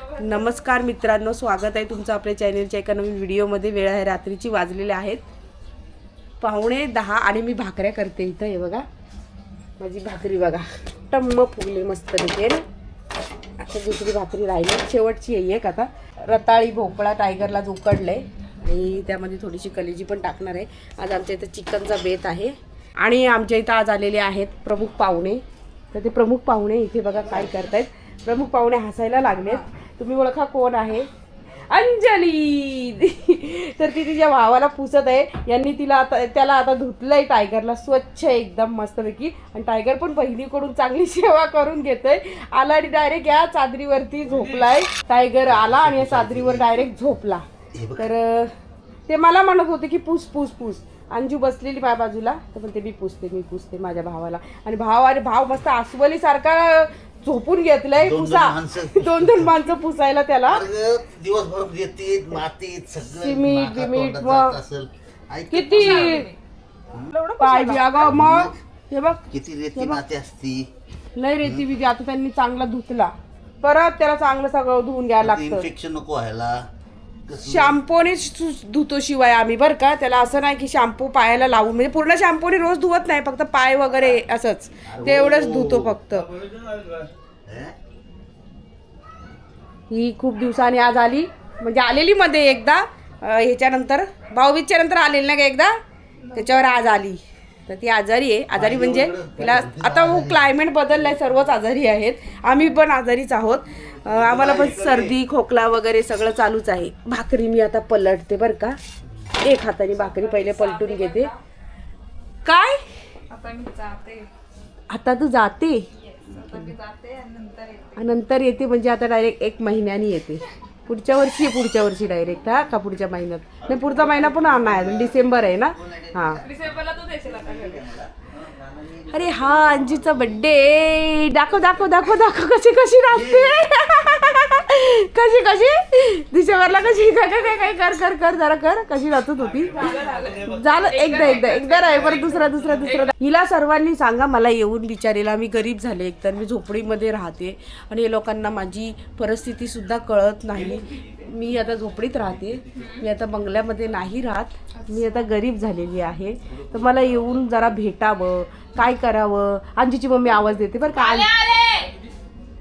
नमस्कार मित्रांनो स्वागत आहे तुमचं आपल्या चॅनलच्या एका नवीन व्हिडिओमध्ये. वेळ आहे रात्रीची वाजलेल्या आहेत. पाहुणे दहा आणि मी भाकऱ्या करते इथं हे बघा. माझी भाकरी बघा. टम्म फुगली मस्त दिसेल. आता दुसरी भाकरी राहिली. शेवटची आहे एक आता. रताळी भोपळा टायगरला आहे आणि त्यामध्ये थोडीशी कलेजी पण टाकणार आहे. आज आमच्या इथं चिकनचा बेत आहे. आणि आमच्या इथं आज आलेले आहेत प्रमुख पाहुणे. तर ते प्रमुख पाहुणे इथे बघा काय करतायत. प्रमुख पाहुणे हसायला लागलेत. तुम्ही ओळखा कोण आहे? अंजली! तर ती तिच्या भावाला पुसत आहे. यांनी तिला आता त्याला आता धुतलंय टायगरला स्वच्छ एकदम मस्तपैकी. आणि टायगर पण बहिणीकडून चांगली सेवा करून घेतोय. आला आणि डायरेक्ट या चादरीवरती झोपलाय. टायगर आला आणि या चादरीवर डायरेक्ट झोपला. तर ते मला म्हणत होते की पूस पूस पूस. अंजू बसलेली माझ्या बाजूला. तर पण ते मी पुसते मी पुसते माझ्या भावाला. आणि भाव आणि भाव मस्त अस्वली सारखा झोपून घेतलंय दोन-दोन पुसा. माणसं. दोन दोन माणसं पुसायला त्याला. दिवसभर येते मातीत सगळं सिमीट, नाका बिमीट, मग जात असेल. ऐक किती? पाय बी अगं मग. हे बघ. किती रेती माती असती. लय रेती बिती आता त्यांनी चांगला धुतला. परत त्याला चांगलं सगळं धुवून घ्यायला लागतं. इन्फेक्शन नको व्हायला. शॅम्पूने धुतो शिवाय आम्ही बरं का? त्याला असं नाही की शॅम्पू पायाला लावून म्हणजे पूर्ण शॅम्पूने रोज धुवत नाही फक्त पाय वगैरे असंच. ते एवढंच धुतो फक्त. हे? ही खूप दिवसांनी आज आली. म्हणजे आलेली मध्ये एकदा. ह्याच्यानंतर भाऊबीजच्या नंतर आलेली ना का एकदा? त्याच्यावर आज आली. तर ती आजारी आहे. आजारी म्हणजे तिला आता क्लायमेट बदललाय सर्वच आजारी आहेत. आम्ही पण आजारीच आहोत. आम्हाला पण सर्दी खोकला वगैरे सगळं चालूच आहे. भाकरी मी आता पलटते बरं का. एक हाताने भाकरी पहिले पलटून घेते. काय? आता मी जाते. आता तू जाते? आता मी जाते आणि नंतर येते. आणि नंतर येते म्हणजे आता डायरेक्ट एक महिन्यानी येते. पुढच्या वर्षी पुढच्या वर्षी डायरेक्ट हा? का पुढच्या महिन्यात? नाही पुढचा महिना पण नाही अजून. डिसेंबर आहे ना? हा. अरे हा अंजीचा बड्डे दाखव दाखव दाखव दाखव कशी कशी नाचते. कशी कशी? दिशेवरला कशी? काय काय काय काय? कर कर कर जरा कर. कशी नाचत होती? झालं एकदा एकदा एकदा नाही परत दुसरा दुसरा दुसरा. हिला सर्वांनी सांगा मला येऊन बिचारीला. मी गरीब झाले एकतर. मी झोपडीमध्ये राहते आणि हे लोकांना माझी परिस्थिती सुद्धा कळत नाही. मी आता झोपडीत राहते. मी आता बंगल्यामध्ये नाही राहत. मी आता गरीब झालेली आहे. तर मला येऊन जरा भेटावं. काय करावं? अंजीची मम्मी आवाज देते बरं का.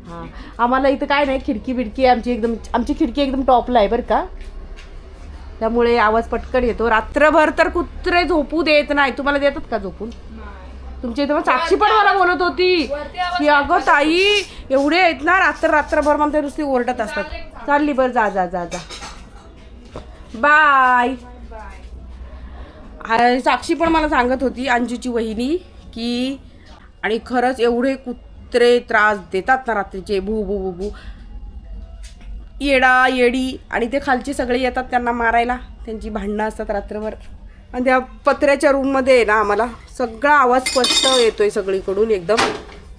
हां. आम्हाला इथं काय नाही खिडकी बिडकी आमची एकदम. आमची खिडकी एकदम टॉपला आहे बरं का. त्यामुळे आवाज पटकन येतो. रात्रभर तर कुत्रे झोपू देत नाही. तुम्हाला देतात का झोपून? तुमच्या इथं मग साक्षी पण मला बोलत होती. की अगं ताई एवढे आहेत ना रात्र रात्रभर मला ते नुसती ओरडत असतात. चालली बरं जा जा जा जा. बाय. साक्षी पण मला सांगत होती अंजूची वहिनी की आणि खरंच एवढे कुत्रे त्रास देतात ना रात्रीचे. भू भू भू भू. येडा येडी. आणि ते खालचे सगळे येतात त्यांना मारायला. त्यांची भांडणं असतात रात्रभर. आणि त्या पत्र्याच्या रूममध्ये आहे ना आम्हाला सगळा आवाज स्पष्ट येतोय सगळीकडून एकदम.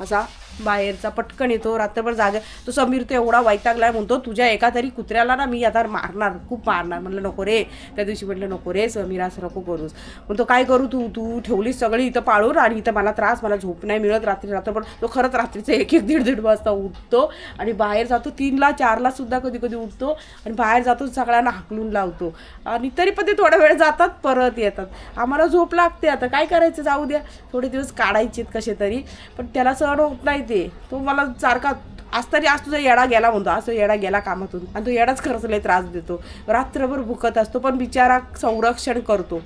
असा बाहेरचा पटकन येतो रात्रभर जागा तो समीर तो एवढा वैतागलाय म्हणतो तुझ्या एका तरी कुत्र्याला ना मी आता मारणार खूप मारणार. म्हणलं नको रे. त्या दिवशी म्हटलं नको रे समीर असं नको करूस. म्हणतो काय करू तू? तू ठेवलीस सगळी इथं पाळून आणि इथं मला त्रास मला झोप नाही मिळत रात्री रात्रभर. तो खरंच रात्रीचं एक एक दीड दीड वाजता उठतो आणि बाहेर जातो तीनला चारला सुद्धा कधी कधी उठतो आणि बाहेर जातो सगळ्यांना हाकलून लावतो. आणि तरी पण ते थोडा वेळ जातात परत येतात. आम्हाला झोप लागते आता काय करायचं? जाऊ द्या. थोडे दिवस काढायचेत कसे तरी पण त्याला सहन होत नाही ते तो मला सारखा आज तरी आज तुझा येडा गेला म्हणतो. असं येडा गेला कामातून. आणि तो येडाच खरंच लय त्रास देतो. रात्रभर भुकत असतो पण बिचारा संरक्षण करतो.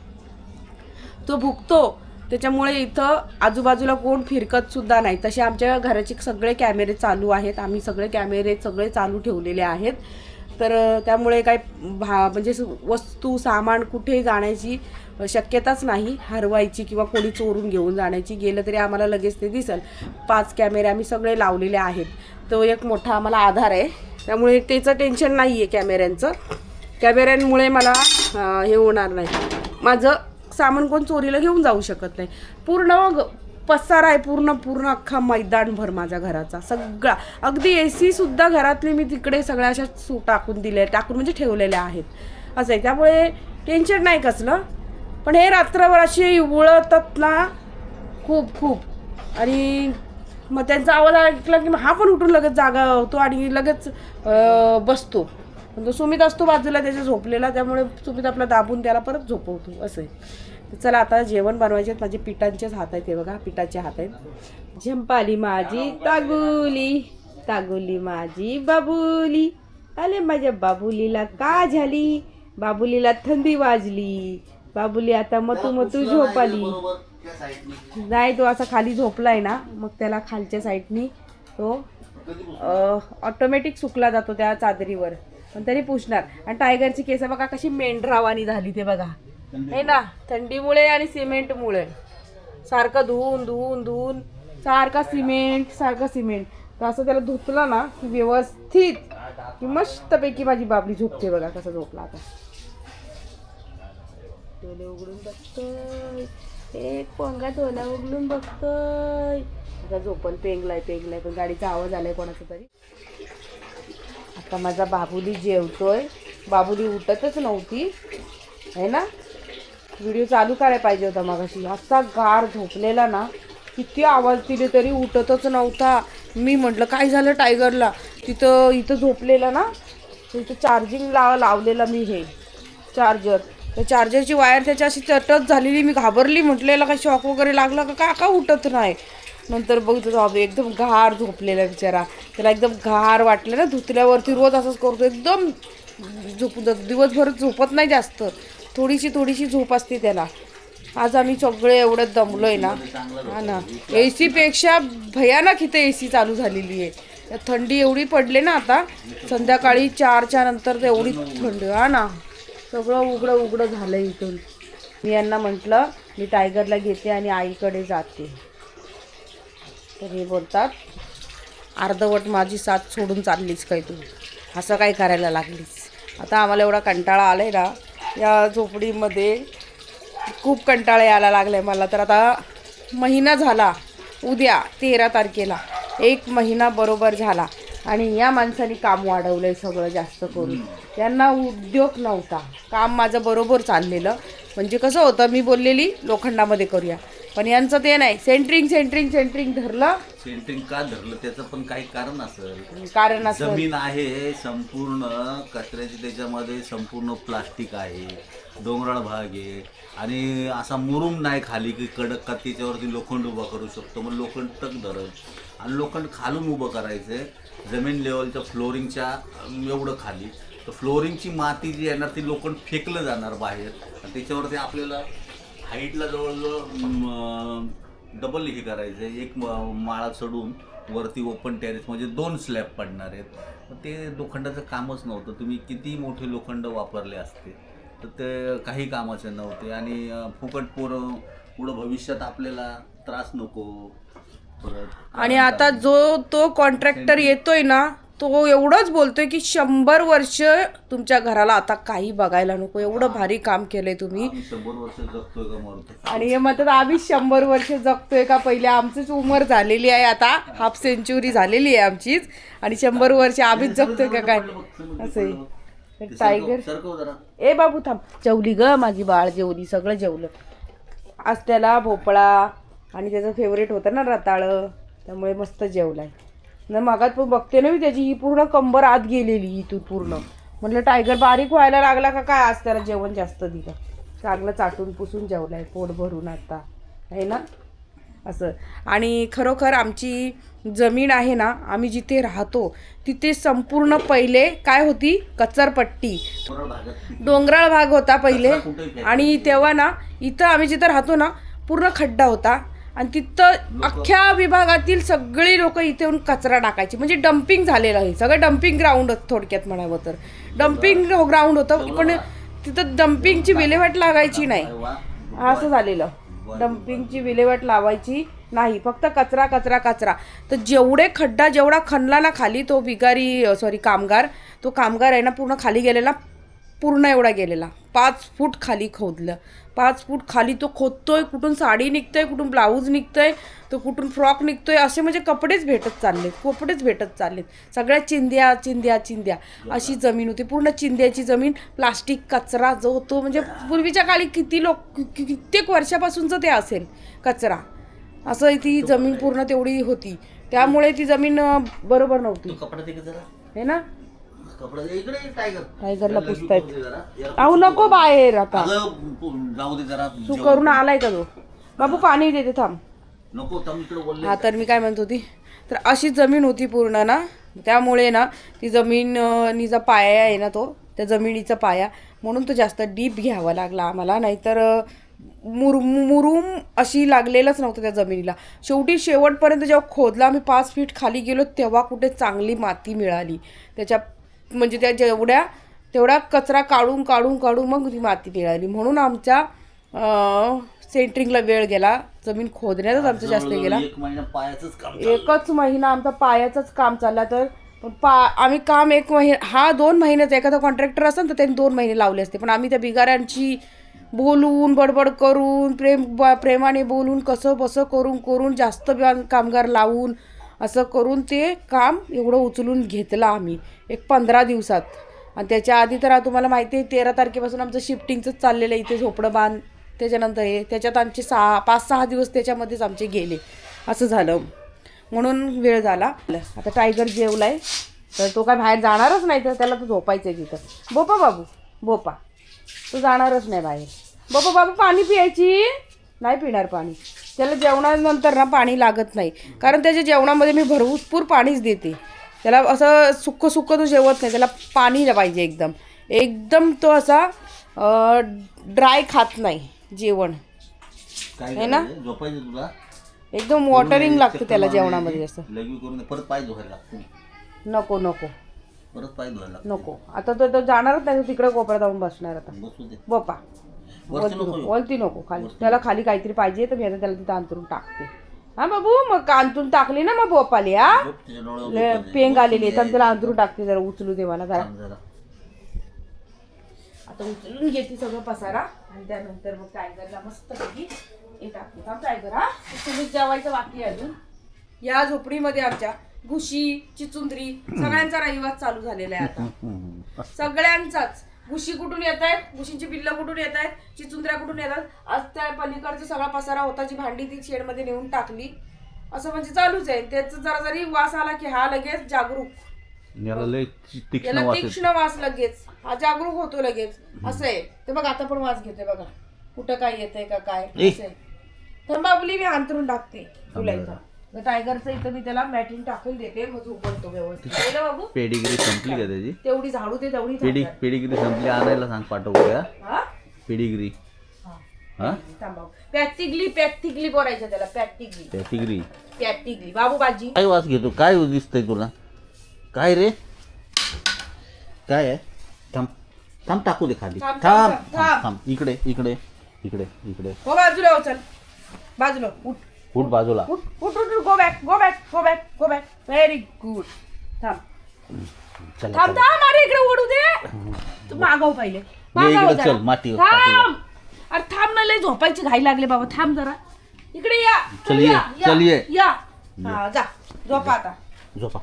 तो भुकतो. त्याच्यामुळे इथं आजूबाजूला कोण फिरकत सुद्धा नाही. तसे आमच्या घराचे सगळे कॅमेरे चालू आहेत. आम्ही सगळे कॅमेरे सगळे चालू ठेवलेले आहेत. तर त्यामुळे काय भा म्हणजे वस्तू सामान कुठे जाण्याची शक्यताच नाही हरवायची किंवा कोणी चोरून घेऊन जाण्याची. गेलं तरी आम्हाला लगेच ते दिसल. पाच कॅमेरे आम्ही सगळे लावलेले आहेत. तो एक मोठा आम्हाला आधार आहे. त्यामुळे त्याचं टेन्शन नाही आहे कॅमेऱ्यांचं. कॅमेऱ्यांमुळे मला हे होणार नाही. माझं सामान कोण चोरीला घेऊन जाऊ शकत नाही. पूर्ण पसारा आहे पूर्ण पूर्ण अख्खा मैदानभर माझ्या घराचा सगळा. अगदी ए सी सुद्धा घरातली मी तिकडे सगळ्या अशा सू टाकून दिल्या टाकून म्हणजे ठेवलेल्या आहेत. असं आहे. त्यामुळे टेन्शन नाही कसलं. पण हे रात्रभर अशी उळतात ना खूप खूप. आणि मग त्यांचा आवाज ऐकला की मग हा पण उठून लगेच जागा होतो आणि लगेच बसतो. तो सुमित असतो बाजूला त्याच्या झोपलेला. त्यामुळे सुमित आपला दाबून त्याला परत झोपवतो. असं आहे. चला आता जेवण बनवायचे माझे पिठांचेच हात आहेत हे बघा पिठाचे हात आहेत. झंपाली माझी तागुली तागुली माझी बाबुली. आले माझ्या बाबुलीला का झाली? बाबुलीला थंडी वाजली. बाबुली आता मतू मतू झोप आली नाही तो असा खाली झोपलाय ना मग त्याला खालच्या साईडनी तो ऑटोमॅटिक सुकला जातो त्या चादरीवर. पण तरी पुसणार. आणि टायगरची केस बघा कशी मेंढरावानी झाली ते बघा. हे ना थंडीमुळे आणि सिमेंटमुळे. सारखं धुवून धुवून धुवून सारखा सिमेंट सारखं सिमेंट. तर असं त्याला धुतलं ना की व्यवस्थित की मस्तपैकी माझी बाबली झोपते बघा कसं झोपला आता. डोले उघडून बघतोय. एक पोंगा डोला उघडून बघतोय. आता झोपल पेंगलाय पेंगलाय पण गाडीचा आवाज आलाय कोणाचा तरी. आता माझा बाबुली जेवतोय. बाबुली उठतच नव्हती. है ना? व्हिडिओ चालू करायला पाहिजे होता मगाशी. असा गार झोपलेला ना किती आवाज दिले तरी उठतच नव्हता. मी म्हटलं काय झालं टायगरला? तिथं इथं झोपलेला ना तिथं इथं चार्जिंग ला लावलेला मी हे चार्जर तर चार्जरची वायर त्याच्या अशी चटच झालेली मी घाबरली. म्हटलेला काय शॉक वगैरे लागला का? का का उठत नाही? नंतर बघतो बाबा एकदम घार झोपलेला बिचारा. त्याला एकदम घार वाटलं ना धुतल्यावरती रोज असंच करतो. एकदम झोप दिवसभर झोपत नाही जास्त. थोडीशी थोडीशी झोप असते त्याला. आज आम्ही सगळे एवढं दमलो आहे ना. हा ना. ए सीपेक्षा भयानक इथं ए सी चालू झालेली आहे. थंडी एवढी पडले ना आता संध्याकाळी चारच्या नंतर तर एवढी थंडी. हा ना. सगळं उघडं उघडं झालं इथून. मी यांना म्हटलं मी टायगरला घेते आणि आईकडे जाते. तर हे बोलतात अर्धवट माझी साथ सोडून चाललीस काय तू? असं काय करायला लागलीस? आता आम्हाला एवढा कंटाळा आला आहे ना या झोपडीमध्ये खूप कंटाळा यायला लागला आहे मला. तर आता महिना झाला उद्या तेरा तारखेला एक महिना बरोबर झाला आणि या माणसाने काम वाढवलं आहे सगळं जास्त करून. त्यांना उद्योग नव्हता. काम माझं बरोबर चाललेलं. म्हणजे कसं होतं मी बोललेली लोखंडामध्ये करूया. पण यांचं ते नाही. सेंटरिंग सेंटरिंग सेंटरिंग धरलं. सेंटरिंग का धरलं? त्याचं पण काही कारण असेल. कारण असं जमीन आहे संपूर्ण कचऱ्याची त्याच्यामध्ये संपूर्ण प्लास्टिक आहे डोंगराळ भाग आहे. आणि असा मुरुम नाही खाली की कडक का त्याच्यावरती लोखंड उभा करू शकतो. मग लोखंड तक धरत आणि लोखंड खालून उभं करायचंय जमीन लेवलच्या फ्लोरिंगच्या अं, एवढं खाली. तर फ्लोरिंगची माती जी येणार ती लोखंड फेकलं जाणार बाहेर. आणि त्याच्यावरती आपल्याला हाईटला जवळजवळ डबल हे करायचं आहे एक माळा चढून वरती ओपन टेरेस म्हणजे दोन स्लॅब पडणार आहेत. ते लोखंडाचं कामच नव्हतं. तुम्ही किती मोठे लोखंड वापरले असते तर ते काही कामाचे नव्हते. आणि फुकट पोरं पुढं भविष्यात आपल्याला त्रास नको. परत आणि आता जो तो कॉन्ट्रॅक्टर येतोय ना तो एवढंच बोलतोय की शंभर वर्ष तुमच्या घराला आता काही बघायला नको. एवढं भारी काम केलंय तुम्ही. आम्ही शंभर वर्ष जगतोय का मरतो आणि हे म्हणतात आम्ही शंभर वर्ष जगतोय का? पहिले आमचीच उमर झालेली आहे आता. हाफ सेंचुरी झालेली आहे आमचीच. आणि शंभर वर्ष आम्हीच जगतोय का काय? असं आहे टायगर सरकव जरा ए बाबू थांब. जेवली ग माझी बाळ जेवली सगळं जेवलं. आज त्याला भोपळा आणि त्याचं फेवरेट होतं ना रताळं. त्यामुळे मस्त जेवलाय. न मागात पण बघते ना मी त्याची. ही पूर्ण कंबर आत गेलेली इथून पूर्ण. म्हटलं टायगर बारीक व्हायला लागला का काय? आज त्याला जेवण जास्त दिलं. चांगलं चाटून पुसून जेवलाय पोट भरून आता. आहे ना? असं. आणि खरोखर आमची जमीन आहे ना आम्ही जिथे राहतो तिथे संपूर्ण पहिले काय होती? कचरपट्टी. डोंगराळ भाग होता पहिले. आणि तेव्हा ना इथं आम्ही जिथं राहतो ना पूर्ण खड्डा होता. आणि तिथं अख्ख्या विभागातील सगळी लोक इथे येऊन कचरा टाकायची. म्हणजे डम्पिंग झालेलं आहे. सगळं डम्पिंग ग्राउंड थोडक्यात म्हणावं तर. डम्पिंग ग्राउंड होतं पण तिथं डम्पिंगची विल्हेवाट लागायची नाही. असं झालेलं. डम्पिंगची विल्हेवाट लावायची नाही. फक्त कचरा कचरा कचरा. तर जेवढे खड्डा जेवढा खणला ना खाली तो भिकारी सॉरी कामगार तो कामगार आहे ना पूर्ण खाली गेलेला पूर्ण एवढा गेलेला. पाच फूट खाली खोदलं. पाच फूट खाली तो खोदतोय कुठून साडी निघतोय कुठून ब्लाऊज निघतोय तो कुठून फ्रॉक निघतोय असे म्हणजे कपडेच भेटत चाललेत कपडेच भेटत चाललेत. सगळ्या चिंध्या चिंध्या चिंध्या अशी जमीन होती. पूर्ण चिंध्याची जमीन प्लास्टिक कचरा जो होतो म्हणजे पूर्वीच्या काळी किती लोक कित्येक वर्षापासूनचं ते असेल कचरा. असं ती जमीन पूर्ण तेवढी होती. त्यामुळे ती जमीन बरोबर तू नव्हती है ना? टायगरला पुसतायत. अहो नको बाहेर आता. जाऊ दे जरा. तू. करून आलाय का तो? बाबू पाणी देते थांब. हा तर मी काय म्हणत होती तर अशी जमीन होती पूर्ण ना त्यामुळे ना ती जमीन नीचा पाया आहे ना तो त्या जमिनीचा पाया म्हणून तो जास्त डीप घ्यावा लागला आम्हाला. नाहीतर मुर मुरुम अशी लागलेलंच नव्हतं त्या जमिनीला. शेवटी शेवटपर्यंत जेव्हा खोदला आम्ही पाच फीट खाली गेलो तेव्हा कुठे चांगली माती मिळाली. त्याच्या म्हणजे त्या जेवढ्या तेवढा कचरा काढून काढून काढून मग ती माती मिळाली म्हणून आमच्या सेंटरिंगला वेळ गेला. जमीन खोदण्यातच आमचा जास्त गेला. एक महिना पायाच काम चाललं. एकच महिना आमचा पायाचंच काम चालला. तर पा आम्ही काम एक महिना हा दोन महिन्याचा एखादा कॉन्ट्रॅक्टर असेल तर त्यांनी दोन महिने लावले असते. पण आम्ही त्या बिगाऱ्यांची बोलून बडबड करून प्रेम प्रेमाने बोलून कसं बसं करून करून जास्त कामगार लावून असं करून ते काम एवढं उचलून घेतलं आम्ही एक पंधरा दिवसात. आणि त्याच्या आधी तर तुम्हाला माहिती आहे तेरा तारखेपासून आमचं शिफ्टिंगचंच चाललेलं आहे इथे झोपडं बांध त्याच्यानंतर हे त्याच्यात आमचे सहा पाच सहा दिवस त्याच्यामध्येच आमचे गेले. असं झालं. म्हणून वेळ झाला. आता टायगर जेवला आहे तर तो काय बाहेर जाणारच नाही तर त्याला तर झोपायचं आहे तिथं. बोपा बाबू बोपा तो जाणारच नाही बाहेर. बोपा बाबू पाणी पियायची? नाही पिणार पाणी. त्याला जेवणानंतर ना पाणी लागत नाही. कारण त्याच्या जेवणामध्ये मी भरपूर पाणीच देते. त्याला असं सुक्क सुक्क तो जेवत नाही. त्याला पाणी पाहिजे एकदम. एकदम तो असा ड्राय खात नाही जेवण. काय है ना? तुला? एकदम वॉटरिंग लागतं त्याला जेवणामध्ये असं. परत पाय धुवायला नको नको. परत पाय धुवायला नको. आता तो तो जाणारच नाही तिकडे कोपऱ्यात जाऊन बसणार आता. बापा वरती नको येऊ. वलती नको खाली. त्याला खाली काहीतरी पाहिजे तर मी आता त्याला तिथं अंतरून टाकते. हा बाबू मग अंतरून टाकली ना मग बोपाली हा? झोप तिच्या डोळ्यावर लय झोप दे. पेंग आलेली आहे. तर त्याला अंतरून टाकते जरा उचलू दे मला जरा. थांब जरा. आता उचलून घेते सगळं पसारा. आणि त्यानंतर मग टायगरला मस्त पैकी हे टाकते. थांब टायगर हा? जेवायचं बाकी आहे अजून. या झोपडीमध्ये आमच्या घुशी चिचुंदरी सगळ्यांचा रहिवास चालू झालेला आहे आता. हम्म. सगळ्यांचाच. घुशी कुठून येत आहेत? घुशींची पिल्लं कुठून येत आहेत? चिचुंद्र्या कुठून येतात? आज त्या पलीकडचा सगळा पसारा होता जी भांडी ती शेडमध्ये नेऊन टाकली. असं म्हणजे चालूच आहे. त्याचा जरा जरी वास आला की हा लगेच जागरूक. याला लय तीक्ष्ण याला वास येतो. तीक्ष्ण वास लगेच. हा जागरूक होतो लगेच. असं आहे. ते बघ आता पण वास घेतोय बघा. कुठं काय येतंय का काय? ए. असं आहे. तर बाबली मी अंतरून टाकते. तुला इथं तर टायगरचं इथं मी त्याला मॅटिंग टाकून देते मग झोपवतो व्यवस्थित. आहे. ना बाबू? पेडिग्री संपली का त्याची? तेवढी झाडू दे तेवढी पेडी झाडू. पेडिग्री संपली आणायला सांग पाठवूया हा? पेडिग्री. हा. हा? थांबा पॅटिगली बोलायचं त्याला पॅटिगली. पेडिग्री पॅटिगली. बाबू बाजी. काय वास घेतो? काय दिसतंय तुला? काय रे? काय आहे? थांब. थांब टाकू दे खाली. थांब, थांब थांब, थांब थांब. इकडे इकडे इकडे इकडे. हो बाजूला हो चल. बाजूला. उठ. फूट बाजूला. उठ उठ उठ go back go back go back go back very good थांब. चला थांब थांब अरे इकडे ओढू दे. तू मागव पहिले. मागव इकडे जरा. चल, मातीवर, थांब. अरे थांब ना लय झोपायची घाई लागली बाबा. थांब जरा. इकडे या. चल ये, या, या, चल ये. या. हा जा. झोपा आता. झोपा.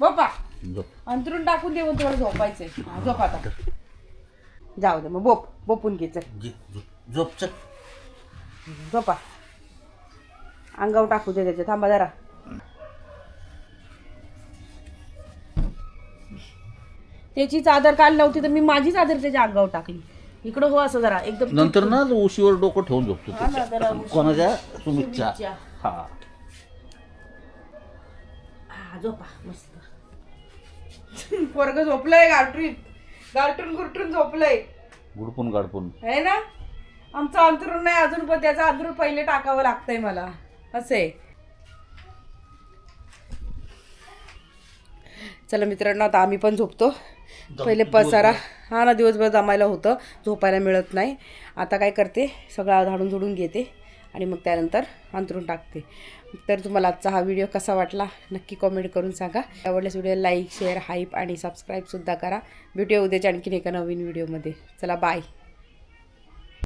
झोपा. झोप. अंतरून टाकून दे मग तुला झोपायचंय. हा, झोप आता. जाऊ दे मग बोप बोपून घे चल. झोप. झोप चल. झोपा. अंगावर टाकू दे त्याच्या थांबा जरा. त्याची चादर काल नव्हती तर मी माझी चादर त्याच्या अंगावर टाकली. इकडं हो असं जरा एकदम नंतर ना उशीवर डोकं ठेवून झोपतो हा ना, त्याच्या. जरा उशी- कोणाच्या? सुमितच्या. सुमितच्या. हा. हा झोपा मस्त. वर्ग झोपलंय गारटून गारटून गुरटून झोपलंय. गुडपून गाडपून. है ना? आमचं अंतरून नाही अजून पण त्याचं अंतरून पहिले टाकावं लागतंय मला. असं. आहे चला मित्रांनो आता आम्ही पण झोपतो. पहिले पसारा. हा ना दिवसभर जमायला होतं. झोपायला मिळत नाही. आता काय करते? सगळं झाडून झुडून घेते आणि मग त्यानंतर अंतरून टाकते. तर तुम्हाला आजचा हा व्हिडिओ कसा वाटला नक्की कॉमेंट करून सांगा. आवडल्यास व्हिडिओ लाईक शेअर हाईप आणि सबस्क्राईबसुद्धा करा. भेटूया उद्याच्या आणखीन एका नवीन व्हिडिओमध्ये. चला बाय